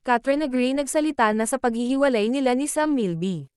Catherine Gray nagsalita na sa paghihiwalay nila ni Sam Milby.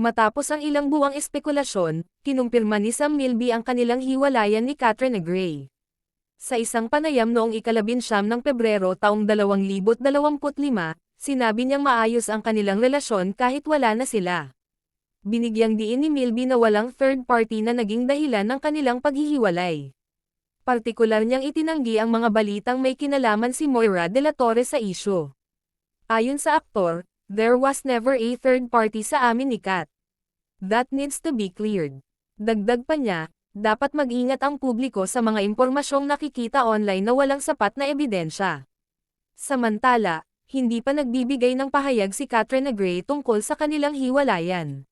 Matapos ang ilang buwang espekulasyon, kinumpirma ni Sam Milby ang kanilang hiwalayan ni Catherine Gray. Sa isang panayam noong ikalabinsyam ng Pebrero taong 2025, sinabi niyang maayos ang kanilang relasyon kahit wala na sila. Binigyang diin ni Milby na walang third party na naging dahilan ng kanilang paghihiwalay. Partikular niyang itinanggi ang mga balitang may kinalaman si Moira de la Torre sa isyo. Ayon sa aktor, there was never a third party sa amin ni Kat. That needs to be cleared. Dagdag pa niya, dapat mag-ingat ang publiko sa mga impormasyong nakikita online na walang sapat na ebidensya. Samantala, hindi pa nagbibigay ng pahayag si Catherine Gray tungkol sa kanilang hiwalayan.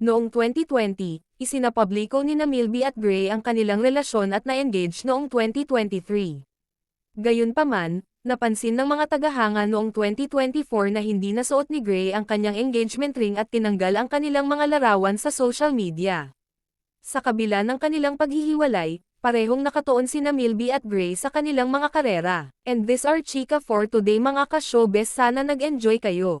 Noong 2020, isinapubliko ni na Milby at Gray ang kanilang relasyon at na-engage noong 2023. Gayunpaman, napansin ng mga tagahanga noong 2024 na hindi nasuot ni Gray ang kanyang engagement ring at tinanggal ang kanilang mga larawan sa social media. Sa kabila ng kanilang paghihiwalay, parehong nakatuon sina Milby at Gray sa kanilang mga karera. And this are chika for today mga ka-showbiz sana nag-enjoy kayo.